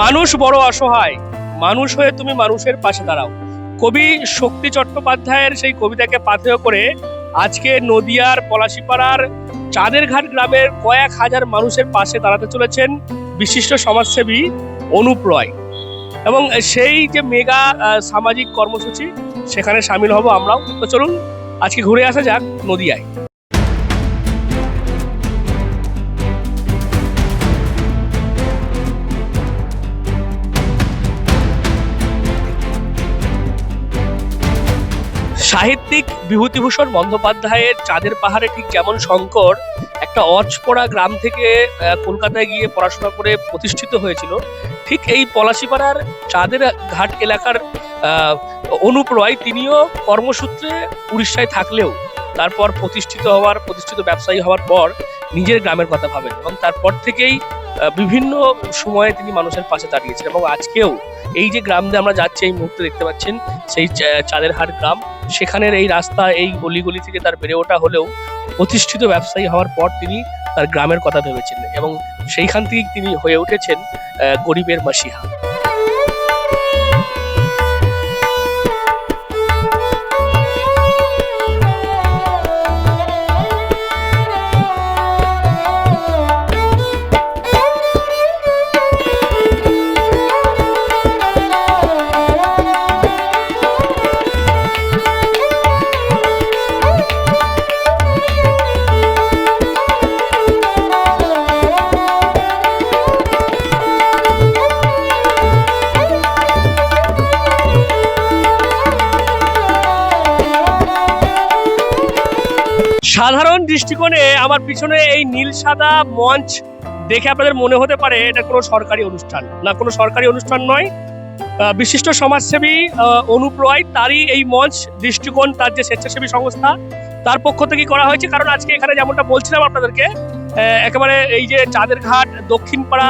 মানুষ বড় অসহায়। মানুষ হয়ে তুমি মানুষের পাশে দাঁড়াও। কবি শক্তি চট্টোপাধ্যায়ের সেই কবিতাকে পাথেয় করে আজকে নদিয়ার পলাশিপাড়ার চাঁদের ঘাট গ্রামের কয়েক হাজার মানুষের পাশে দাঁড়াতে চলেছেন বিশিষ্ট সমাজসেবী অনুপ রয়। এবং সেই যে মেগা সামাজিক কর্মসূচি, সেখানে সামিল হব আমরাও। তো চলুন, আজকে ঘুরে আসা যাক নদিয়ায়। সাহিত্যিক বিভূতিভূষণ বন্দ্যোপাধ্যায়ের চাঁদের পাহাড়ে ঠিক যেমন শঙ্কর একটা অজপড়া গ্রাম থেকে কলকাতায় গিয়ে পড়াশোনা করে প্রতিষ্ঠিত হয়েছিল, ঠিক এই পলাশিপাড়ার চাঁদের ঘাট এলাকার অনুপ রয় তিনিও কর্মসূত্রে উড়িষ্যায় থাকলেও, তারপর প্রতিষ্ঠিত হওয়ার, প্রতিষ্ঠিত ব্যবসায়ী হওয়ার পর নিজের গ্রামের কথা ভাবেন এবং তারপর থেকেই বিভিন্ন সময়ে তিনি মানুষের পাশে দাঁড়িয়েছেন এবং আজকেও এই যে গ্রাম দিয়ে আমরা যাচ্ছি, এই মুহূর্তে দেখতে পাচ্ছেন সেই চা- চাঁদের হাট গ্রাম। সেখানের এই রাস্তা, এই গলিগলি থেকে তার বেড়ে ওঠা হলেও প্রতিষ্ঠিত ব্যবসায়ী হওয়ার পর তিনি তার গ্রামের কথা ভেবেছেন এবং সেইখান থেকেই তিনি হয়ে উঠেছেন গরিবের মাসিহা। দৃষ্টিকোণে আমার পিছনে এই নীল সাদা মঞ্চ দেখে আপনাদের মনে হতে পারে এটা কোনো সরকারি অনুষ্ঠান। না, কোনো সরকারি অনুষ্ঠান নয়। বিশিষ্ট সমাজসেবী অনুপ রয় তারই এই মঞ্চ দৃষ্টিকোণ, তার যে স্বেচ্ছাসেবী সংস্থা, তার পক্ষ থেকে করা হয়েছে। কারণ আজকে এখানে যেমনটা বলছিলাম আপনাদেরকে একেবারে এই যে চাঁদের ঘাট দক্ষিণপাড়া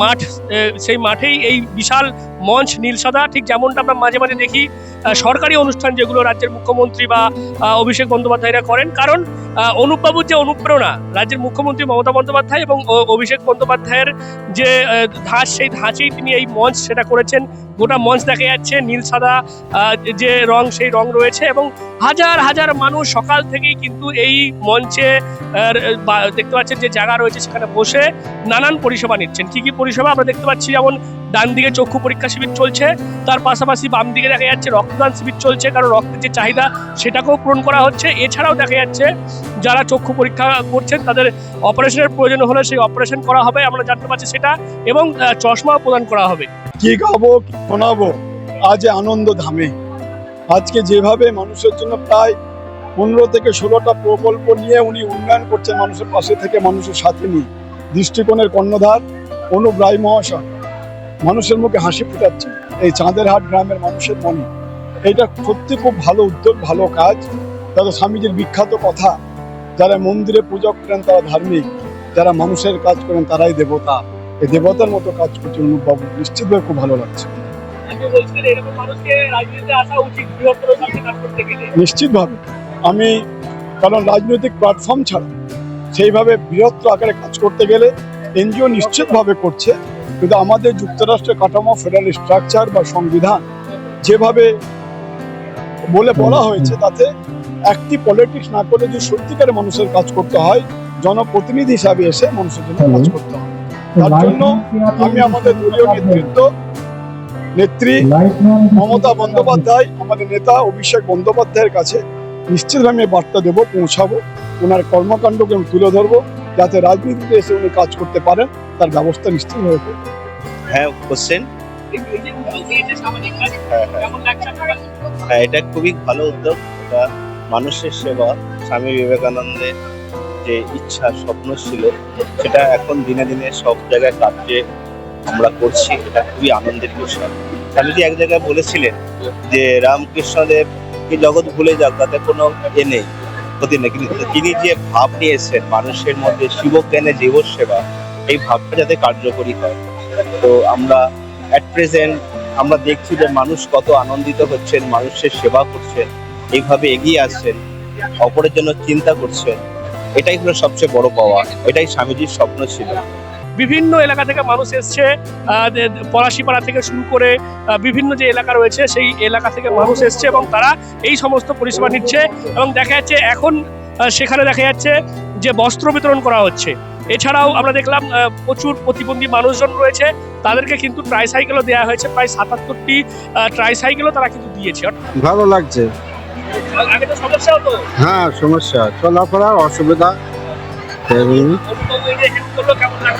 মাঠ সেই মাঠেই এই বিশাল মঞ্চ নীল সাদা, ঠিক যেমনটা আমরা মাঝে মাঝে দেখি সরকারি অনুষ্ঠান যেগুলো রাজ্যের মুখ্যমন্ত্রী বা অভিষেক বন্দ্যোপাধ্যায়রা করেন। কারণ অনুপবাবুর যে অনুপ্রেরণা, রাজ্যের মুখ্যমন্ত্রী মমতা বন্দ্যোপাধ্যায় এবং অভিষেক বন্দ্যোপাধ্যায়ের যে ধাঁচ, সেই ধাঁচেই তিনি এই মঞ্চ সেটা করেছেন। গোটা মঞ্চ দেখা যাচ্ছে, নীল সাদা যে রং, সেই রং রয়েছে এবং হাজার হাজার মানুষ সকাল থেকেই কিন্তু এই মঞ্চে দেখতে পাচ্ছেন যে জায়গা রয়েছে সেখানে বসে নানান পরিষেবা নিচ্ছেন। কি কি পরিষেবা আমরা দেখতে পাচ্ছি? যেমন ডান দিকে চক্ষু পরীক্ষা শিবির চলছে। তার পাশাপাশি বাম দিকে দেখা যাচ্ছে রক্তদান শিবির চলছে, কারণ রক্তের যে চাহিদা সেটাকেও পূরণ করা হচ্ছে। এছাড়াও দেখা যাচ্ছে, যারা চক্ষু পরীক্ষা করছেন, তাদের অপারেশনের প্রয়োজন হলে সেই অপারেশন করা হবে, আমরা জানতে পারছি সেটা, এবং চশমাও প্রদান করা হবে। কি গাবো শোনাবো? আজ আনন্দ ধামে। আজকে যেভাবে মানুষের জন্য প্রায় পনেরো থেকে ষোলোটা প্রকল্প নিয়ে উনি উন্নয়ন করছেন, মানুষের পাশে থেকে মানুষের সাথে নিয়ে। দৃষ্টিকোণের কর্ণধার অনুপ রায় মহাশয়। মানুষের মুখে হাসি ফুটাচ্ছে। এই চাঁদের হাট গ্রামের মানুষের মনে। এটা সত্যি খুব ভালো উদ্যোগ ভালো কাজ। তাদের স্বামীজির বিখ্যাত কথা যারা মন্দিরে পূজা করেন তারা ধার্মিক যারা মানুষের কাজ করেন তারাই দেবতা। এই দেবতার মতো কাজ করছে অনুপবাবু নিশ্চিতভাবে খুব ভালো লাগছে। নিশ্চিতভাবে আমি কারণ রাজনৈতিক প্ল্যাটফর্ম ছাড়া সেইভাবে বৃহত্তর আকারে কাজ করতে গেলে এনজিও নিশ্চিতভাবে করছে। কিন্তু আমাদের যুক্তরাষ্ট্রের কাঠামো ফেডারেল স্ট্রাকচার বা সংবিধান যেভাবে বলে বলা হয়েছে তাতে একটি পলিটিক্স না করে যদি সত্যিকারে মানুষের কাজ করতে হয় জনপ্রতিনিধি হিসাবে এসে মানুষের জন্য কাজ করতে হয়। তার জন্য আমি আমাদের দলীয় নেতৃত্ব নেত্রী মমতা বন্দ্যোপাধ্যায় আমাদের নেতা অভিষেক বন্দ্যোপাধ্যায়ের কাছে নিশ্চিতভাবে বার্তা দেবো পৌঁছাবো। ওনার কর্মকাণ্ডকে আমি তুলে ধরবো। যাতে রাজনীতিতে এসে উনি কাজ করতে পারেন, তার ব্যবস্থা নিশ্চিতভাবে করব হ্যাঁ কোশ্চেন এই এই এই হ্যাঁ হ্যাঁ? হ্যাঁ এটা খুবই ভালো উদ্যোগ। মানুষের সেবা। স্বামী বিবেকানন্দের যে ইচ্ছা, স্বপ্ন ছিল, সেটা এখন দিনে দিনে সব জায়গায় কার্যে আমরা করছি, এটা খুবই আনন্দের বিষয়। স্বামীজি এক জায়গায় বলেছিলেন যে রামকৃষ্ণদেব কি জগৎ ভুলে যাক তাতে কোনো এ নেই। ক্ষতি নেই কিন্তু তিনি যে ভাব নিয়েছেন, মানুষের মধ্যে শিবজ্ঞানে জীব সেবা এই ভাবটা যাতে কার্যকরী হয়। তো আমরা অ্যাট প্রেজেন্ট আমরা দেখছি যে মানুষ কত আনন্দিত হচ্ছেন, মানুষের সেবা করছেন, এইভাবে এগিয়ে আসছেন, অপরের জন্য চিন্তা করছেন। এটাই হলো সবচেয়ে বড় পাওয়া, এটাই স্বামীজির স্বপ্ন ছিল। বিভিন্ন এলাকা থেকে মানুষ এসছে পলাশিপাড়া থেকে শুরু করে বিভিন্ন যে এলাকা রয়েছে সেই এলাকা থেকে মানুষ এসছে এবং তারা এই সমস্ত পরিষেবা নিচ্ছে এবং দেখা যাচ্ছে এখন সেখানে দেখা যাচ্ছে যে বস্ত্র বিতরণ করা হচ্ছে। এছাড়াও আমরা দেখলাম প্রচুর প্রতিবন্ধী মানুষজন রয়েছে তাদেরকে কিন্তু ট্রাইসাইকেলও দেওয়া হয়েছে প্রায় সাতাত্তরটি ট্রাইসাইকেলও তারা কিন্তু দিয়েছে। ভালো লাগছে। আগে তো সমস্যা হতো। হ্যাঁ সমস্যা। চলাফেরার অসুবিধা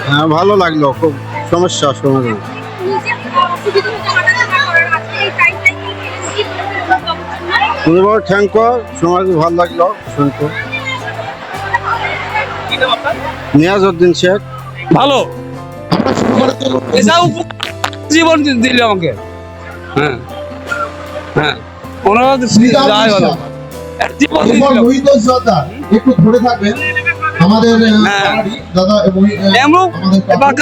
হ্যাঁ ভালো লাগল খুব সমস্যা সমাধান পরিবার থ্যাংক সমাজ ভালো লাগল শুনতে কি নাম শেখ। ভালো। জীবন দিল আমাকে। হ্যাঁ হ্যাঁ। ওনারা জীবন একটু ধরে থাকবেন। আমাদের হ্যাঁ। দাদা এবং এমন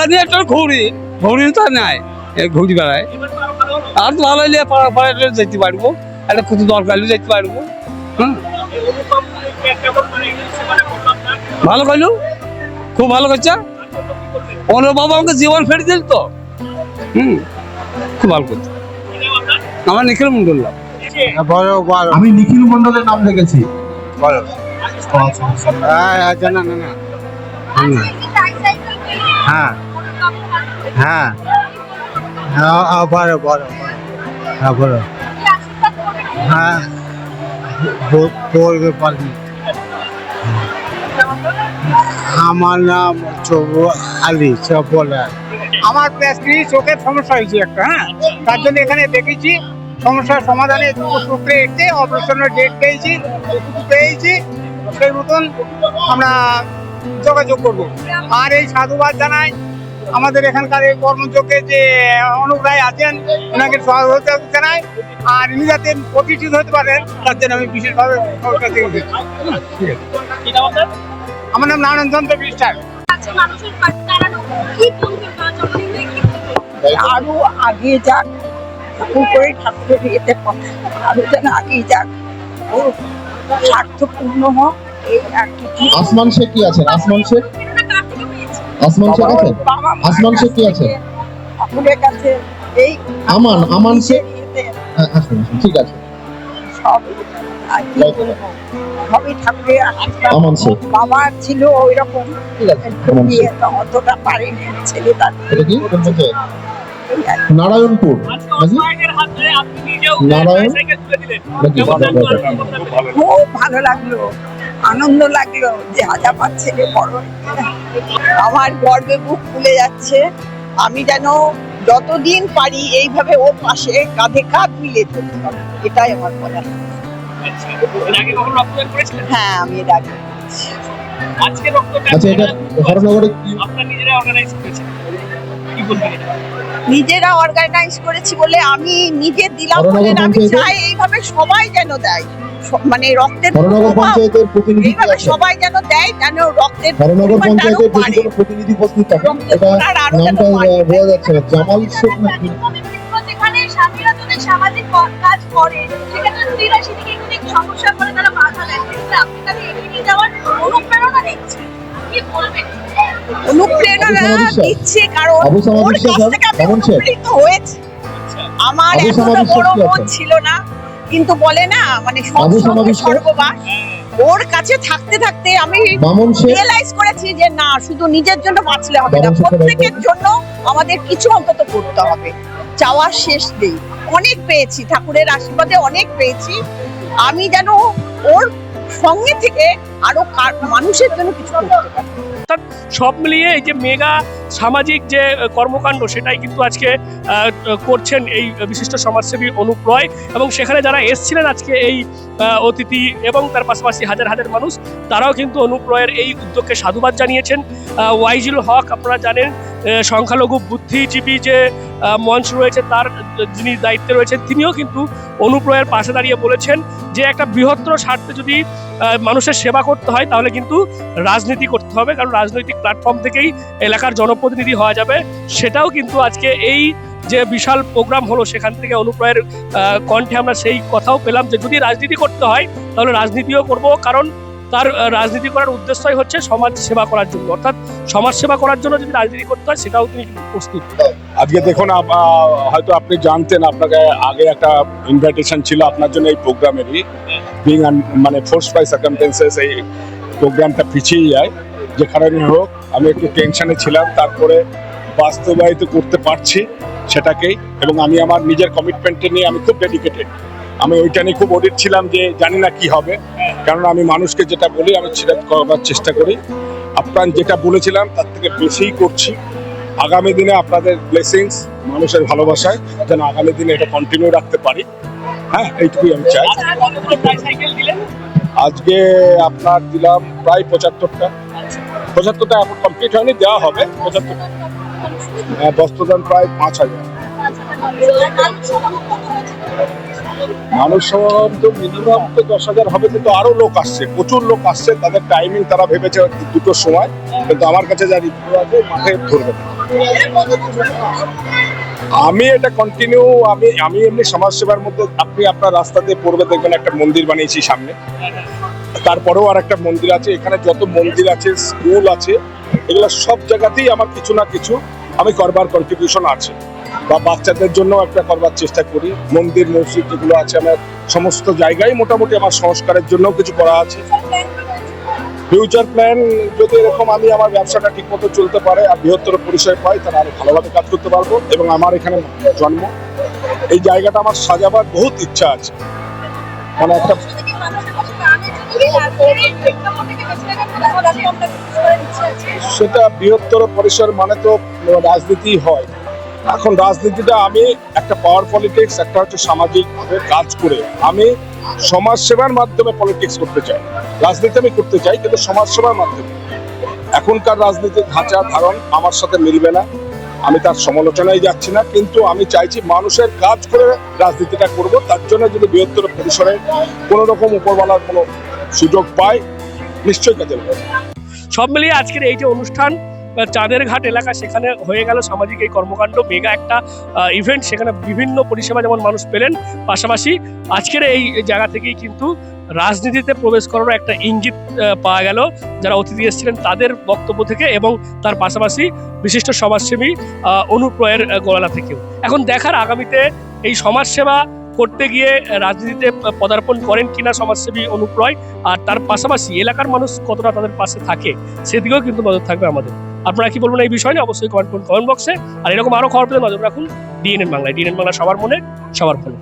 দিয়ে একটা ঘুরি ঘুরি তো নাই এই ঘুরি বেড়ায় আর তো ভালো হইলে পাড়া পাড়া যেতে পারব একটা কিছু দরকার হলে যেতে পারব আপনার? ভালো করল খুব ভালো করছে ওনার বাবা আমাকে জীবন ফেরে দিল তো হুম খুব ভালো করছে? আমার নিখিল মন্ডল নাম। এই যে বড় বড় আমি নিখিল মন্ডলের নাম দেখেছি বড় না না। না হ্যাঁ। হ্যাঁ। হ্যাঁ হ্যাঁ, বড় বড় হ্যাঁ বড় হ্যাঁ। পারি আমার নাম আলী সব বলে। আমার স্ত্রী চোখের সমস্যা হয়েছে একটা হ্যাঁ? তার জন্য এখানে দেখেছি সমস্যার সমাধানে সূত্রে এসে অপারেশনের ডেট পেয়েছি পেয়েছি। সেই মতন আমরা যোগাযোগ করব। আর এই সাধুবাদ জানাই আমাদের এখানকার এই কর্মযোগ্যে যে অনুপ রায় আছেন ওনাকে সহযোগিতা জানাই। আর ইনি যাতে প্রতিষ্ঠিত হতে পারেন তার জন্য আমি বিশেষভাবে সরকার থেকে? আমার নাম নারায়ণ চন্দ্র বিশ্বাস বলবেন? আরও আগে যাক ঠাকুর করে ঠাকুরের ইয়েতে কথা আরও যেন আগে যাক। ও স্বার্থপূর্ণ হোক এই আর আসমান শেখ কি আছেন? আসমান শেখ? আসমান শেখ আছেন আসমান শেখ কি আছে? ঠাকুরের কাছে এই আমান, আমান শেখ? হ্যাঁ, আসুন ঠিক আছে। সব আর কি বলব সবই ঠাকুরের আমান শেখ। বাবা ছিল ওই রকম অতটা পারেনি ছেলে তার এটা কি? নারায়ণপুর। নারায়ণ? লাগল? খুব ভালো লাগল আনন্দ লাগল যে আজ আমার ছেলে বড় আমার গর্বে বুক ফুলে যাচ্ছে। আমি যেন যতদিন পারি এইভাবে ওর পাশে কাঁধে কাঁধ মিলিয়ে চলতে হবে এটাই আমার বলা আচ্ছা, এর আগে কখনো রক্তদান করেছিলেন? হ্যাঁ আমি এর আগে আজকে রক্তদান আচ্ছা এটা হরনগরে আপনারা নিজেরা অর্গানাইজ করেছেন এটা? নিজেরা অর্গানাইজ করেছি বলে আমি নিজে দিলাম বলে আমি চাই এইভাবে সবাই যেন দেয়। মানে রক্তের এইভাবে সবাই যেন দেয় যেন রক্তের প্রতিনিধি উপস্থিত যেখানে স্বামীরা যদি সামাজিক কাজ করে সেক্ষেত্রে স্ত্রীরা সেদিকে একটু সমস্যা করে তারা বাধা দেয় আপনি তাকে এগিয়ে যাওয়ার অনুপ্রেরণা দিচ্ছেন। কি বলবেন? অনুপ্রেরণা? দিচ্ছে কারণ ওর কাছ থেকে আমি অনুপ্রেরিত হয়েছি। আমার এখনও বড় মন ছিল না কিন্তু বলে না মানে? স্বর্গবাস ওর কাছে থাকতে থাকতে আমি রিয়েলাইজ করেছি যে না শুধু নিজের জন্য বাঁচলে হবে না প্রত্যেকের জন্য আমাদের কিছু অন্তত করতে হবে। চাওয়ার শেষ নেই। অনেক পেয়েছি ঠাকুরের আশীর্বাদে অনেক পেয়েছি। আমি যেন ওর সঙ্গে থেকে আরও মানুষের জন্য কিছু করতে পারি। সব মিলিয়ে এই যে মেগা সামাজিক যে কর্মকাণ্ড সেটাই কিন্তু আজকে করছেন এই বিশিষ্ট সমাজসেবী অনুপ রয় এবং সেখানে যারা এসছিলেন আজকে এই অতিথি এবং তার পাশাপাশি হাজার হাজার মানুষ, তারাও কিন্তু অনুপ রয়ের এই উদ্যোগকে সাধুবাদ জানিয়েছেন। ওয়াইজুল হক আপনারা জানেন সংখ্যালঘু বুদ্ধিজীবী যে মঞ্চ রয়েছে, তার যিনি দায়িত্বে রয়েছেন, তিনিও কিন্তু অনুপ্রয়ের পাশে দাঁড়িয়ে বলেছেন যে একটা বৃহত্তর স্বার্থে যদি মানুষের সেবা করতে হয়, তাহলে কিন্তু রাজনীতি করতে হবে, কারণ রাজনৈতিক প্ল্যাটফর্ম থেকেই এলাকার জনপ্রতিনিধি হওয়া যাবে। সেটাও কিন্তু আজকে এই যে বিশাল প্রোগ্রাম হলো, সেখান থেকে অনুপ্রয়ের কণ্ঠে আমরা সেই কথাও পেলাম যে, যদি রাজনীতি করতে হয়, তাহলে রাজনীতিও করব, কারণ তার রাজনীতি করার উদ্দেশ্যই হচ্ছে সমাজ সেবা করার জন্য। অর্থাৎ সমাজ সেবা করার জন্য যদি রাজনীতি করতে হয়, সেটাও তিনি প্রস্তুত। আজকে দেখুন হয়তো আপনি জানতেন, আপনাকে আগে একটা ইনভাইটেশন ছিল আপনার জন্য এই প্রোগ্রামেরই বিং মানে ফোর্স বাই সার্কামটেন্সেস এই প্রোগ্রামটা পিছিয়ে যায়। যে কারণে হোক, আমি একটু টেনশনে ছিলাম, তারপরে বাস্তবায়িত করতে পারছি সেটাকেই, এবং আমি আমার নিজের কমিটমেন্টে নিয়ে আমি খুব ডেডিকেটেড আমি ওইটা নিয়ে খুব অডিট ছিলাম যে জানি না কি হবে। কারণ আমি মানুষকে যেটা বলি, আমি সেটা করার চেষ্টা করি। আপ্রাণ যেটা বলেছিলাম, তার থেকে বেশিই করছি। আগামী দিনে আপনাদের ব্লেসিংস মানুষের ভালোবাসায়, যেন আগামী দিনে এটা কন্টিনিউ রাখতে পারি। হ্যাঁ এইটুকুই আমি চাই। আজকে আপনার দিলাম প্রায় পঁচাত্তরটা। পঁচাত্তরটা এখন কমপ্লিট হয়নি, দেওয়া হবে। পঁচাত্তর বস্ত্রদান প্রায় পাঁচ হাজার। মানুষ সমাগম তো মিনিমাম তো দশ হাজার হবে, কিন্তু আরও লোক আসছে, প্রচুর লোক আসছে, তাদের টাইমিং তারা ভেবেছে দুটোর সময়, কিন্তু আমার কাছে যা রিভিউ আছে, মাঠে ধরবে আমি এটা কন্টিনিউ আমি আমি এমনি সমাজসেবার মধ্যে, আপনি আপনার রাস্তা দিয়ে পড়বে, দেখবেন একটা মন্দির বানিয়েছি সামনে। তারপরেও আর একটা মন্দির আছে, এখানে যত মন্দির আছে স্কুল আছে, এগুলো সব জায়গাতেই আমার কিছু না কিছু, আমি করবার কন্ট্রিবিউশন আছে। বা বাচ্চাদের জন্য একটা করবার চেষ্টা করি। মন্দির, মসজিদ যেগুলো আছে, আমার সমস্ত জায়গায় মোটামুটি আমার সংস্কারের জন্য কিছু করা আছে। ফিউচার প্ল্যান যদি এরকম আমি আমার ব্যবসাটা ঠিকমতো চলতে পারে, আর বৃহত্তর পরিচয় পাই, তাহলে আরও ভালোভাবে কাজ করতে পারব এবং আমার এখানে জন্ম। এই জায়গাটা আমার সাজাবার বহুত ইচ্ছা আছে। মানে একটা সেটা বৃহত্তর পরিসর মানে তো রাজনীতি হয়। এখন রাজনীতিটা আমি একটা পাওয়ার পলিটিক্স একটা হচ্ছে সামাজিকভাবে কাজ করে আমি সমাজ সেবার মাধ্যমে পলিটিক্স করতে চাই। রাজনীতি আমি করতে চাই, কিন্তু সমাজ সেবার মাধ্যমে। এখনকার রাজনীতির ধাঁচা, ধারণ আমার সাথে মিলবে না। আমি তার সমালোচনায় যাচ্ছি না, কিন্তু আমি চাইছি মানুষের কাজ করে রাজনীতিটা করব। তার জন্য যদি বৃহত্তর পরিসরে কোনো রকম উপরওয়ালার কোনো সুযোগ পাই, নিশ্চয়ই কাজে সব মিলিয়ে আজকের এই যে অনুষ্ঠান চাঁদের ঘাট এলাকা সেখানে হয়ে গেল সামাজিক এই কর্মকাণ্ড। মেগা একটা ইভেন্ট সেখানে বিভিন্ন পরিষেবা যেমন মানুষ পেলেন, পাশাপাশি আজকের এই জায়গা থেকেই কিন্তু রাজনীতিতে প্রবেশ করারও একটা ইঙ্গিত পাওয়া গেল। যারা অতিথি এসেছিলেন তাদের বক্তব্য থেকে এবং তার পাশাপাশি বিশিষ্ট সমাজসেবী অনুপ্রয়ের গলা থেকেও। এখন দেখার আগামীতে এই সমাজসেবা করতে গিয়ে রাজনীতিতে পদার্পণ করেন কিনা সমাজসেবী অনুপ্রয় আর তার পাশাপাশি এলাকার মানুষ কতটা তাদের পাশে থাকে, সেদিকেও কিন্তু নজর থাকবে আমাদের। আপনারা কি বলবেন এই বিষয় নিয়ে? অবশ্যই কমেন্ট করুন কমেন্ট বক্সে আর এরকম আরও খবর পেতে নজর রাখুন ডিএনএন বাংলায়। ডিএনএন বাংলা সবার মনে, সবার ফোনে।